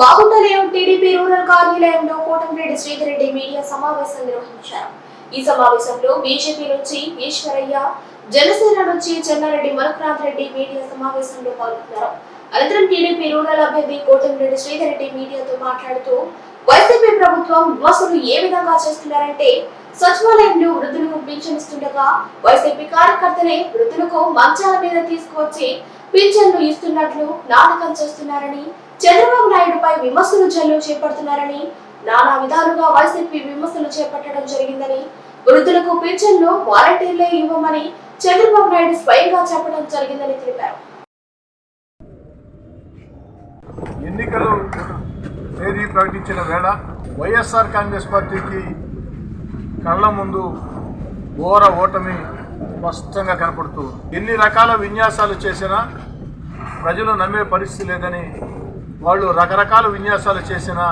బాగుండలేం TDP rural కార్యాలయంలో Kotamreddy Sridhar Reddy media సమావేశం నిర్వహించారు. ఈ సమావేశంలో బీజేపీ నుంచి ఈశ్వరయ్య జనసేన నుంచి చెన్నారెడ్డి మరకనాథ్ రెడ్డి మీడియా సమావేశంలో పాల్గొన్నారు. అనంతరం టీడీపీ రూరల్ అభ్యర్థి కోటంరెడ్డి శ్రీధర్ రెడ్డి మీడియాతో మాట్లాడుతూ వైసీపీ ప్రభుత్వం విమర్శలు ఏ విధంగా చేస్తున్నారంటే సచివాలయంలో వృద్ధులకు పింఛనిస్తుండగా వైసీపీ కార్యకర్తలే వృద్ధులకు మంచాల మీద తీసుకువచ్చి పింఛన్లు ఇస్తున్నట్లు నాటకం చేస్తున్నారని చంద్రబాబు నాయుడుపై విమర్శలు జల్లు చేపడుతున్నారని నానా విధాలుగా వైసీపీ విమర్శలు చేపట్టడం జరిగిందని వృద్ధులకు పింఛన్లు వాలంటీర్లే ఇవ్వమని చంద్రబాబు నాయుడు స్వయంగా చెప్పడం జరిగిందని తెలిపారు. ఎన్నికలు తేదీ ప్రకటించిన వేళ వైఎస్ఆర్ కాంగ్రెస్ పార్టీకి కళ్ళ ముందు ఘోర ఓటమి స్పష్టంగా కనపడుతూ ఎన్ని రకాల విన్యాసాలు చేసినా ప్రజలు నమ్మే పరిస్థితి లేదని వాళ్ళు రకరకాల విన్యాసాలు చేసినా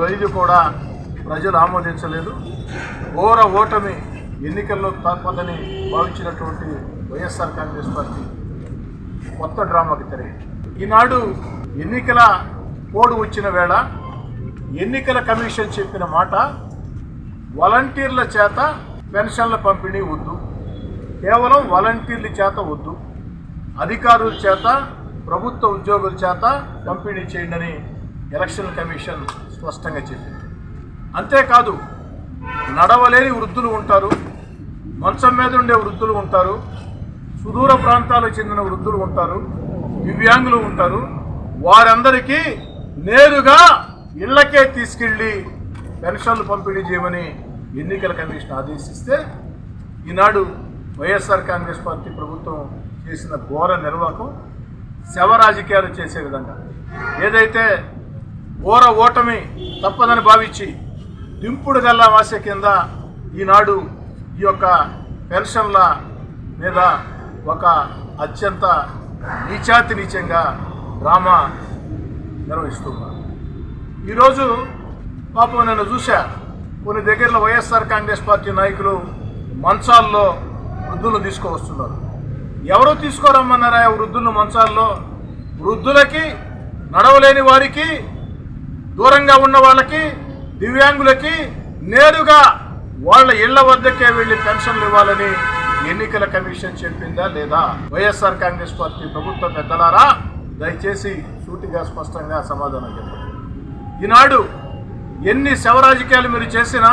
వైద్యు కూడా ప్రజలు ఆమోదించలేదు. ఘోర ఓటమి ఎన్నికల్లో తప్పదని భావించినటువంటి వైఎస్ఆర్ కాంగ్రెస్ పార్టీ కొత్త డ్రామాకి తెర ఈనాడు ఎన్నికల కోడ్ వచ్చిన వేళ ఎన్నికల కమిషన్ చెప్పిన మాట వాలంటీర్ల చేత పెన్షన్ల పంపిణీ వద్దు. కేవలం వాలంటీర్ల చేత వద్దు. అధికారుల చేత ప్రభుత్వ ఉద్యోగుల చేత పంపిణీ చేయండి ఎలక్షన్ కమిషన్ స్పష్టంగా చెప్పింది. అంతేకాదు నడవలేని వృద్ధులు ఉంటారు మంచం మీద ఉండే వృద్ధులు ఉంటారు సుదూర ప్రాంతాలకు చెందిన వృద్ధులు ఉంటారు దివ్యాంగులు ఉంటారు వారందరికీ నేరుగా ఇళ్ళకే తీసుకెళ్ళి పెన్షన్లు పంపిణీ చేయమని ఎన్నికల కమిషన్ ఆదేశిస్తే ఈనాడు వైఎస్ఆర్ కాంగ్రెస్ పార్టీ ప్రభుత్వం చేసిన ఘోర నిర్వాహకం శవ రాజకీయాలు చేసే విధంగా. ఏదైతే ఘోర ఓటమి తప్పదని భావించి దింపుడు గల్లా కింద ఈనాడు ఈ యొక్క పెన్షన్ల మీద ఒక అత్యంత నీచాతి నీచంగా డ్రామా నిర్వహిస్తున్నారు. ఈరోజు పాపం నేను చూశా కొన్ని దగ్గరలో వైఎస్ఆర్ కాంగ్రెస్ పార్టీ నాయకులు మంచాల్లో వృద్ధులు తీసుకువస్తున్నారు. ఎవరు తీసుకోరమ్మన్నారా వృద్ధులను మంచాల్లో? వృద్ధులకి నడవలేని వారికి దూరంగా ఉన్న వాళ్ళకి దివ్యాంగులకి నేరుగా వాళ్ళ ఇళ్ళ వద్దకే వెళ్ళి పెన్షన్లు ఇవ్వాలని ఎన్నికల కమిషన్ చెప్పిందా లేదా? వైఎస్ఆర్ కాంగ్రెస్ పార్టీ ప్రభుత్వ పెద్దలారా? దయచేసి సూటిగా స్పష్టంగా సమాధానం చెప్పండి. ఈనాడు ఎన్ని శవరాజకీయాలు మీరు చేసినా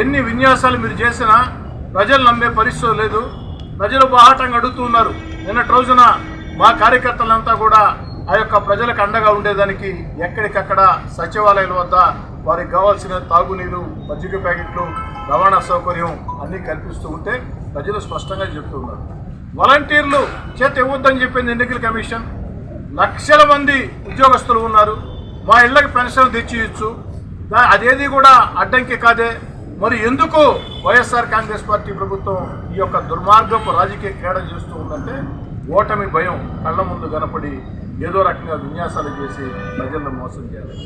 ఎన్ని విన్యాసాలు మీరు చేసినా ప్రజలు నమ్మే పరిస్థితి లేదు. ప్రజలు బాహాటంగా అడుగుతున్నారు. నిన్నటి రోజున మా కార్యకర్తలంతా కూడా ఆ యొక్క ప్రజలకు అండగా ఉండేదానికి ఎక్కడికక్కడ సచివాలయాల వద్ద వారికి కావాల్సిన తాగునీరు మజ్జిగ ప్యాకెట్లు రవాణా సౌకర్యం అన్నీ కల్పిస్తూ ఉంటే ప్రజలు స్పష్టంగా చెప్తున్నారు. వాలంటీర్లు చేత ఇవ్వద్దని చెప్పింది ఎన్నికల కమిషన్. లక్షల మంది ఉద్యోగస్తులు ఉన్నారు. మా ఇళ్ళకి పెన్షన్ తెచ్చి ఇచ్చు అదేది కూడా అడ్డంకి కాదే. మరి ఎందుకు వైఎస్ఆర్ కాంగ్రెస్ పార్టీ ప్రభుత్వం ఈ యొక్క దుర్మార్గపు రాజకీయ క్రీడ చేస్తూ ఉందంటే ఓటమి భయం కళ్ళ ముందు కనపడి ఏదో రకంగా విన్యాసాలు చేసి ప్రజలను మోసం చేయాలి.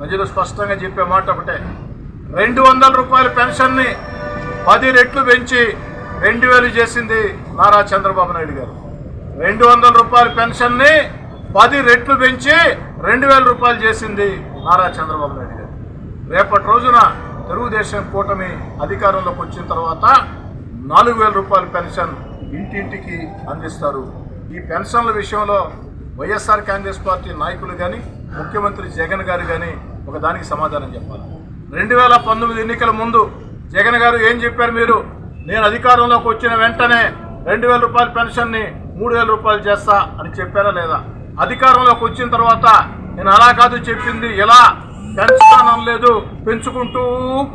ప్రజలు స్పష్టంగా చెప్పే మాట ఒకటే. రెండు వందల రూపాయల పెన్షన్ని పది రెట్లు పెంచి రెండు వేలు చేసింది నారా చంద్రబాబు నాయుడు గారు. రెండు వందల రూపాయల పెన్షన్ని పది రెట్లు పెంచి రెండు వేల రూపాయలు చేసింది నారా చంద్రబాబు నాయుడు గారు. రేపటి రోజున తెలుగుదేశం కూటమి అధికారంలోకి వచ్చిన తర్వాత నాలుగు వేల రూపాయల పెన్షన్ ఇంటింటికి అందిస్తారు. ఈ పెన్షన్ల విషయంలో వైఎస్ఆర్ కాంగ్రెస్ పార్టీ నాయకులు కానీ ముఖ్యమంత్రి జగన్ గారు కానీ ఒక దానికి సమాధానం చెప్పాలి. రెండు వేల పంతొమ్మిది ఎన్నికల ముందు జగన్ గారు ఏం చెప్పారు మీరు? నేను అధికారంలోకి వచ్చిన వెంటనే రెండు వేల రూపాయల పెన్షన్ని మూడు వేల రూపాయలు చేస్తా అని చెప్పారా లేదా? అధికారంలోకి వచ్చిన తర్వాత నేను అలా కాదు చెప్పింది. పెంచుతానని లేదు. పెంచుకుంటూ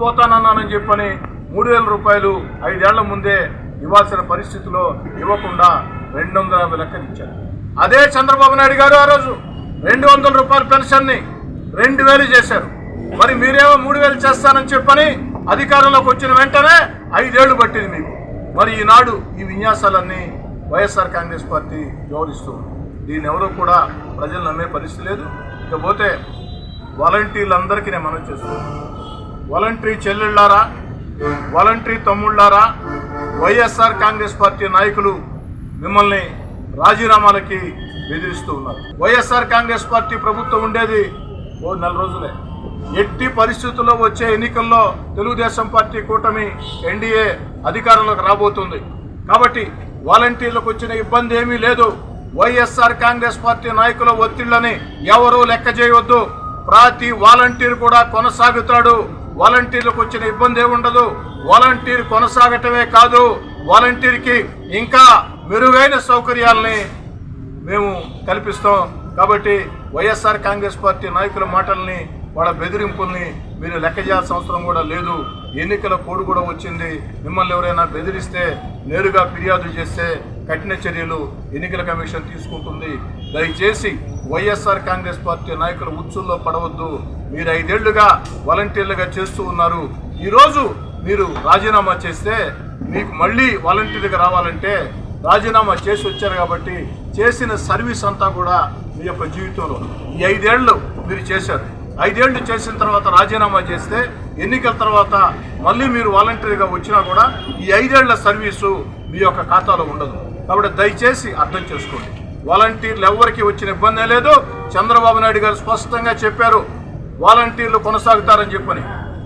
పోతానన్నానని చెప్పని మూడు వేల రూపాయలు ఐదేళ్ళ ముందే ఇవ్వాల్సిన పరిస్థితిలో ఇవ్వకుండా రెండు వందల యాభై లెక్కలు ఇచ్చారు. అదే చంద్రబాబు నాయుడు గారు ఆ రోజు రెండు వందల రూపాయల పెన్షన్ని రెండు వేలు చేశారు. మరి మీరేమో మూడు వేలు చేస్తానని చెప్పని అధికారంలోకి వచ్చిన వెంటనే ఐదేళ్ళు పట్టింది మీకు. మరి ఈనాడు ఈ విన్యాసాలన్నీ వైఎస్ఆర్ కాంగ్రెస్ పార్టీ వ్యవహరిస్తుంది. దీన్ని ఎవరూ కూడా ప్రజలు నమ్మే పరిస్థితి లేదు. ఇకపోతే వాలంటీర్లందరికీ నేను మనం చేస్తున్నాను వాలంటరీ చెల్లెళ్ళారా? వాలంటరీ తమ్ముళ్ళారా? వైఎస్ఆర్ కాంగ్రెస్ పార్టీ నాయకులు మిమ్మల్ని రాజీనామాలకి బెదిరిస్తూ ఉన్నారు. వైఎస్ఆర్ కాంగ్రెస్ పార్టీ ప్రభుత్వం ఉండేది ఓ నెల రోజులే. ఎట్టి పరిస్థితుల్లో వచ్చే ఎన్నికల్లో తెలుగుదేశం పార్టీ కూటమి ఎన్డీఏ అధికారంలోకి రాబోతుంది. కాబట్టి వాలంటీర్లకు వచ్చిన ఇబ్బంది ఏమీ లేదు. వైఎస్ఆర్ కాంగ్రెస్ పార్టీ నాయకుల ఒత్తిళ్ళని ఎవరూ లెక్క చేయవద్దు. ప్రతి వాలంటీర్ కూడా కొనసాగుతాడు. వాలంటీర్లకు వచ్చిన ఇబ్బంది ఉండదు. వాలంటీర్ కొనసాగటమే కాదు వాలంటీర్కి ఇంకా మెరుగైన సౌకర్యాలని మేము కల్పిస్తాం. కాబట్టి వైఎస్ఆర్ కాంగ్రెస్ పార్టీ నాయకుల మాటల్ని వాళ్ళ బెదిరింపుల్ని మీరు లెక్క చేయాల్సిన అవసరం కూడా లేదు. ఎన్నికల కోడ్ కూడా వచ్చింది. మిమ్మల్ని ఎవరైనా బెదిరిస్తే నేరుగా ఫిర్యాదు చేస్తే కఠిన చర్యలు ఎన్నికల కమిషన్ తీసుకుంటుంది. దయచేసి వైఎస్ఆర్ కాంగ్రెస్ పార్టీ నాయకుల ఉచ్చుల్లో పడవద్దు. మీరు ఐదేళ్ళుగా వాలంటీర్లుగా చేస్తూ ఉన్నారు. ఈరోజు మీరు రాజీనామా చేస్తే మీకు మళ్ళీ వాలంటీర్గా రావాలంటే రాజీనామా చేసి వచ్చారు కాబట్టి చేసిన సర్వీస్ అంతా కూడా మీ యొక్క జీవితంలో. ఈ ఐదేళ్ళు మీరు చేశారు. ఐదేళ్ళు చేసిన తర్వాత రాజీనామా చేస్తే ఎన్నికల తర్వాత మళ్ళీ మీరు వాలంటీర్గా వచ్చినా కూడా ఈ ఐదేళ్ళ సర్వీసు మీ యొక్క ఖాతాలో ఉండదు. కాబట్టి దయచేసి అర్థం చేసుకోండి. వాలంటీర్లు ఎవరికి వచ్చిన ఇబ్బంది లేదు. చంద్రబాబు నాయుడు గారు స్పష్టంగా చెప్పారు వాలంటీర్లు కొనసాగుతారని చెప్పని.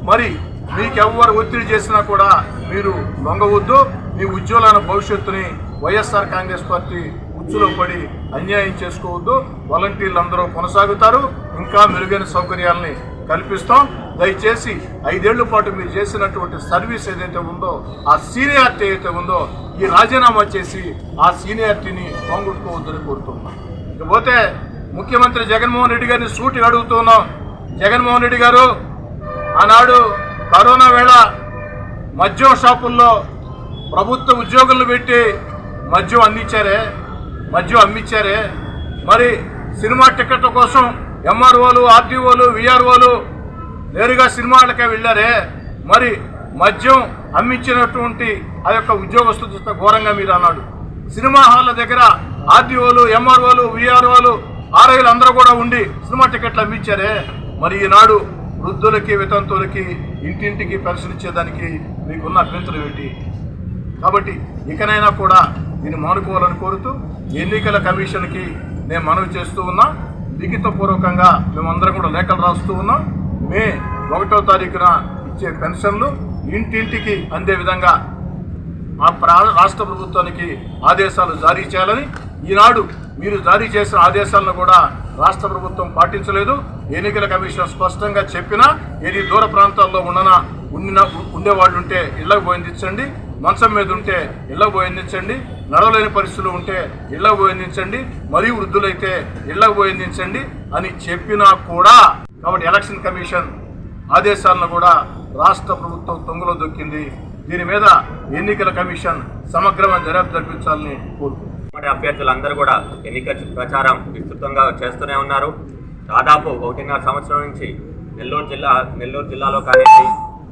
మరి మీకెవ్వరు ఒత్తిడి చేసినా కూడా మీరు లొంగవద్దు. మీ ఉజ్వలైన భవిష్యత్తుని వైఎస్ఆర్ కాంగ్రెస్ పార్టీ ఉచ్చులో పడి అన్యాయం చేసుకోవద్దు. వాలంటీర్లు అందరూ కొనసాగుతారు. ఇంకా మెరుగైన సౌకర్యాలని కల్పిస్తాం. దయచేసి ఐదేళ్ళ పాటు మీరు చేసినటువంటి సర్వీస్ ఏదైతే ఉందో ఆ సీనియారిటీ ఏదైతే ఉందో ఈ రాజీనామా చేసి ఆ సీనియారిటీని పోగొట్టుకోవద్దని కోరుతున్నాం. ఇకపోతే ముఖ్యమంత్రి జగన్మోహన్ రెడ్డి గారిని సూటి అడుగుతున్నాం. జగన్మోహన్ రెడ్డి గారు ఆనాడు కరోనా వేళ మద్యం షాపుల్లో ప్రభుత్వ ఉద్యోగులు పెట్టి మద్యం అందించారే మద్యం అమ్మించారే. మరి సినిమా టికెట్ల కోసం ఎంఆర్ఓలు ఆర్టీఓలు విఆర్ఓలు నేరుగా సినిమాలకే వెళ్ళారే. మరి మద్యం అమ్మించినటువంటి ఆ యొక్క ఉద్యోగస్తులు చూస్తే ఘోరంగా మీరు అన్నాడు. సినిమా హాల్ల దగ్గర ఆర్టీఓలు ఎంఆర్ఓలు విఆర్ఓలు ఆర్ఐలు అందరూ కూడా ఉండి సినిమా టికెట్లు అమ్మించారే. మరి ఈనాడు వృద్ధులకి వితంతువులకి ఇంటింటికి పెన్షన్ ఇచ్చేదానికి మీకున్న అభ్యంతరం ఏంటి? కాబట్టి ఇకనైనా కూడా దీన్ని మానుకోవాలని కోరుతూ ఎన్నికల కమిషన్కి నేను మనవి చేస్తూ ఉన్నా. లిఖితపూర్వకంగా మేమందరం కూడా లేఖలు రాస్తూ ఉన్నాం. మే ఒకటో తారీఖున ఇచ్చే పెన్షన్లు ఇంటింటికి అందే విధంగా మా ప్రా- రాష్ట్ర ప్రభుత్వానికి ఆదేశాలు జారీ చేయాలని ఈనాడు మీరు జారీ చేసిన ఆదేశాలను కూడా రాష్ట్ర ప్రభుత్వం పాటించలేదు. ఎన్నికల కమిషన్ స్పష్టంగా చెప్పినా ఏది దూర ప్రాంతాల్లో ఉండన ఉండిన ఉండేవాళ్ళు ఉంటే ఇళ్ళకు పోయిందించండి మంచం మీద ఉంటే ఇళ్ళకు పోయిందించండి నడవలేని పరిస్థితులు ఉంటే ఇళ్ళకు పోయిందించండి మరియు వృద్ధులైతే ఇళ్ళకు పోయిందించండి అని చెప్పినా కూడా కాబట్టి ఎలక్షన్ కమిషన్ ఆదేశాలను కూడా రాష్ట్ర ప్రభుత్వం తొంగలో దొక్కింది. దీని మీద ఎన్నికల కమిషన్ సమగ్రమైన దర్యాప్తు జరిపించాలని కోరుకుంటున్నారు అభ్యర్థులందరూ కూడా ఎన్నికల ప్రచారం విస్తృతంగా చేస్తూనే ఉన్నారు. దాదాపు ఒకటిన్నర సంవత్సరం నుంచి నెల్లూరు జిల్లా నెల్లూరు జిల్లాలో కానీ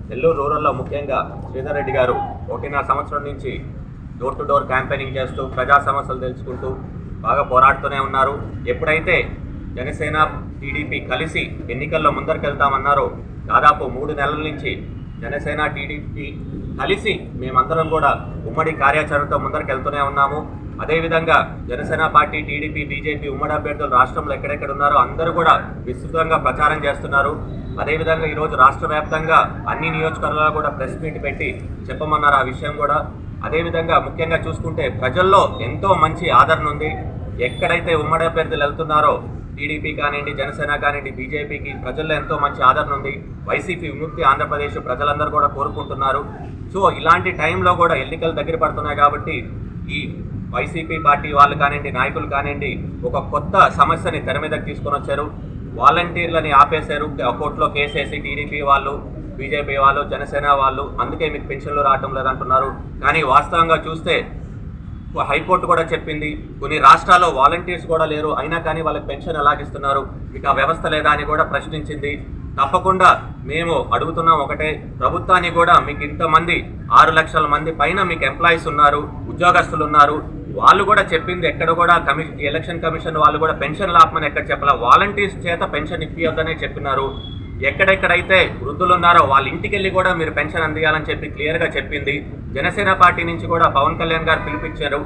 నెల్లూరు రూరల్లో ముఖ్యంగా శ్రీధర్ రెడ్డి గారు ఒకటిన్నర సంవత్సరం నుంచి డోర్ టు డోర్ క్యాంపెయినింగ్ చేస్తూ ప్రజా సమస్యలు తెలుసుకుంటూ బాగా పోరాడుతూనే ఉన్నారు. ఎప్పుడైతే జనసేన టీడీపీ కలిసి ఎన్నికల్లో ముందరికెళ్తామన్నారో దాదాపు మూడు నెలల నుంచి జనసేన టీడీపీ కలిసి మేమందరం కూడా ఉమ్మడి కార్యాచరణతో ముందరికెళ్తూనే ఉన్నాము. అదేవిధంగా జనసేన పార్టీ టీడీపీ బీజేపీ ఉమ్మడి అభ్యర్థులు రాష్ట్రంలో ఎక్కడెక్కడ ఉన్నారో అందరూ కూడా విస్తృతంగా ప్రచారం చేస్తున్నారు. అదేవిధంగా ఈరోజు రాష్ట్ర వ్యాప్తంగా అన్ని నియోజకవర్గాల్లో కూడా ప్రెస్ మీట్ పెట్టి చెప్పమన్నారు ఆ విషయం కూడా. అదేవిధంగా ముఖ్యంగా చూసుకుంటే ప్రజల్లో ఎంతో మంచి ఆదరణ ఉంది. ఎక్కడైతే ఉమ్మడి అభ్యర్థులు వెళ్తున్నారో టీడీపీ కానివ్వండి జనసేన కానివ్వండి బీజేపీకి ప్రజల్లో ఎంతో మంచి ఆదరణ ఉంది. వైసీపీ విముక్తి ఆంధ్రప్రదేశ్ ప్రజలందరూ కూడా కోరుకుంటున్నారు. సో ఇలాంటి టైంలో కూడా ఎన్నికలు దగ్గర పడుతున్నాయి కాబట్టి ఈ వైసీపీ పార్టీ వాళ్ళు కానివ్వండి నాయకులు కానివ్వండి ఒక కొత్త సమస్యని తెర మీదకి తీసుకొని వచ్చారు. వాలంటీర్లని ఆపేశారు. కోర్టులో కేసేసి టీడీపీ వాళ్ళు బీజేపీ వాళ్ళు జనసేన వాళ్ళు అందుకే మీకు పెన్షన్లు రావటం లేదంటున్నారు. కానీ వాస్తవంగా చూస్తే హైకోర్టు కూడా చెప్పింది కొన్ని రాష్ట్రాల్లో వాలంటీర్స్ కూడా లేరు అయినా కానీ వాళ్ళకి పెన్షన్ ఎలాగిస్తున్నారు? మీకు ఆ వ్యవస్థ లేదా అని కూడా ప్రశ్నించింది. తప్పకుండా మేము అడుగుతున్నాం ఒకటే ప్రభుత్వాన్ని కూడా మీకు ఇంతమంది ఆరు లక్షల మంది పైన మీకు ఎంప్లాయీస్ ఉన్నారు ఉద్యోగస్తులు ఉన్నారు వాళ్ళు కూడా చెప్పింది ఎక్కడ కూడా కమిషన్ ఎలక్షన్ కమిషన్ వాళ్ళు కూడా పెన్షన్ లాపమని ఎక్కడ చెప్పాల వాలంటీర్స్ చేత పెన్షన్ ఇప్పియొద్దనే చెప్పినారు. ఎక్కడెక్కడైతే వృద్ధులు ఉన్నారో వాళ్ళ ఇంటికి వెళ్ళి కూడా మీరు పెన్షన్ అందియాలని చెప్పి క్లియర్గా చెప్పింది. జనసేన పార్టీ నుంచి కూడా పవన్ కళ్యాణ్ గారు పిలిపించారు.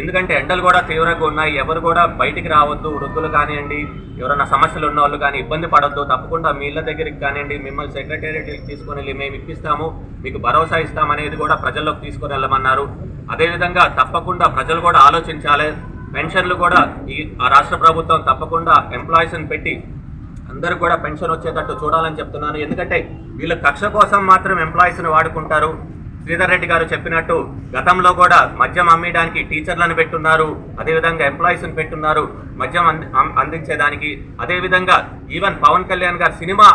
ఎందుకంటే ఎండలు కూడా తీవ్రంగా ఉన్నాయి. ఎవరు కూడా బయటికి రావద్దు. వృద్ధులు కానివ్వండి ఎవరైనా సమస్యలు ఉన్న వాళ్ళు కానీ ఇబ్బంది పడొద్దు. తప్పకుండా మీ ఇళ్ళ దగ్గరికి కానివ్వండి మిమ్మల్ని సెక్రటేరియట్కి తీసుకొని వెళ్ళి మేము ఇప్పిస్తాము. మీకు భరోసా ఇస్తాం అనేది కూడా ప్రజల్లోకి తీసుకొని వెళ్ళమన్నారు. అదేవిధంగా తప్పకుండా ప్రజలు కూడా ఆలోచించాలి. పెన్షన్లు కూడా ఈ ఆ రాష్ట్ర ప్రభుత్వం తప్పకుండా ఎంప్లాయీస్ని పెట్టి అందరూ కూడా పెన్షన్ వచ్చేటట్టు చూడాలని చెప్తున్నాను. ఎందుకంటే వీళ్ళు కక్ష కోసం మాత్రం ఎంప్లాయీస్ని వాడుకుంటారు. శ్రీధర్ రెడ్డి గారు చెప్పినట్టు గతంలో కూడా మద్యం అమ్మేయడానికి టీచర్లను పెట్టున్నారు. అదేవిధంగా ఎంప్లాయీస్ని పెట్టున్నారు. మద్యం అంది అందించేదానికి. అదేవిధంగా ఈవెన్ పవన్ కళ్యాణ్ గారు సినిమా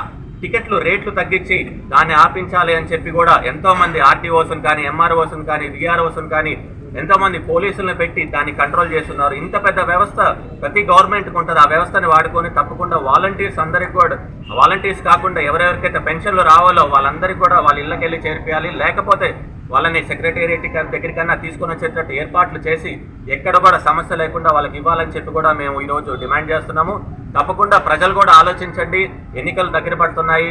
టికెట్లు రేట్లు తగ్గించి దాన్ని ఆపించాలి అని చెప్పి కూడా ఎంతో మంది ఆర్టీఓస్ని కానీ ఎంఆర్ఓస్ని కానీ విఆర్ఓస్ని కానీ ఎంతో మంది పోలీసులను పెట్టి దాన్ని కంట్రోల్ చేస్తున్నారు. ఇంత పెద్ద వ్యవస్థ ప్రతి గవర్నమెంట్కి ఉంటుంది. ఆ వ్యవస్థని వాడుకొని తప్పకుండా వాలంటీర్స్ అందరికి కూడా వాలంటీర్స్ కాకుండా ఎవరెవరికైతే పెన్షన్లు రావాలో వాళ్ళందరికీ కూడా వాళ్ళ ఇళ్ళకెళ్ళి చేర్పియాలి. లేకపోతే వాళ్ళని సెక్రటేరియట్ దగ్గరికన్నా తీసుకుని వచ్చేటట్టు ఏర్పాట్లు చేసి ఎక్కడ కూడా సమస్య లేకుండా వాళ్ళకి ఇవ్వాలని చెప్పి కూడా మేము ఈరోజు డిమాండ్ చేస్తున్నాము. తప్పకుండా ప్రజలు కూడా ఆలోచించండి. ఎన్నికలు దగ్గర పడుతున్నాయి.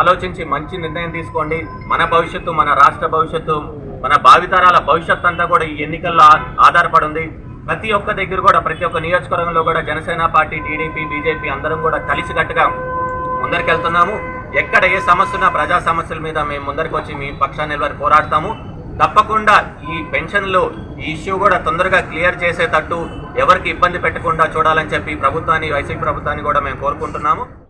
ఆలోచించి మంచి నిర్ణయం తీసుకోండి. మన భవిష్యత్తు మన రాష్ట్ర భవిష్యత్తు మన భావితరాల భవిష్యత్తు అంతా కూడా ఈ ఎన్నికల్లో ఆధారపడి ఉంది. ప్రతి ఒక్క దగ్గర కూడా ప్రతి ఒక్క నియోజకవర్గంలో కూడా జనసేన పార్టీ టీడీపీ బీజేపీ అందరం కూడా కలిసికట్టుగా ముందరికెళ్తున్నాము. ఎక్కడ ఏ సమస్య ఉన్నా ప్రజా సమస్యల మీద మేము ముందరికి వచ్చి మీ పక్షాన్ని నిలబడి పోరాడతాము. తప్పకుండా ఈ పెన్షన్లు ఈ ఇష్యూ కూడా తొందరగా క్లియర్ చేసేటట్టు ఎవరికి ఇబ్బంది పెట్టకుండా చూడాలని చెప్పి ప్రభుత్వాన్ని వైసీపీ ప్రభుత్వాన్ని కూడా మేము కోరుకుంటున్నాము.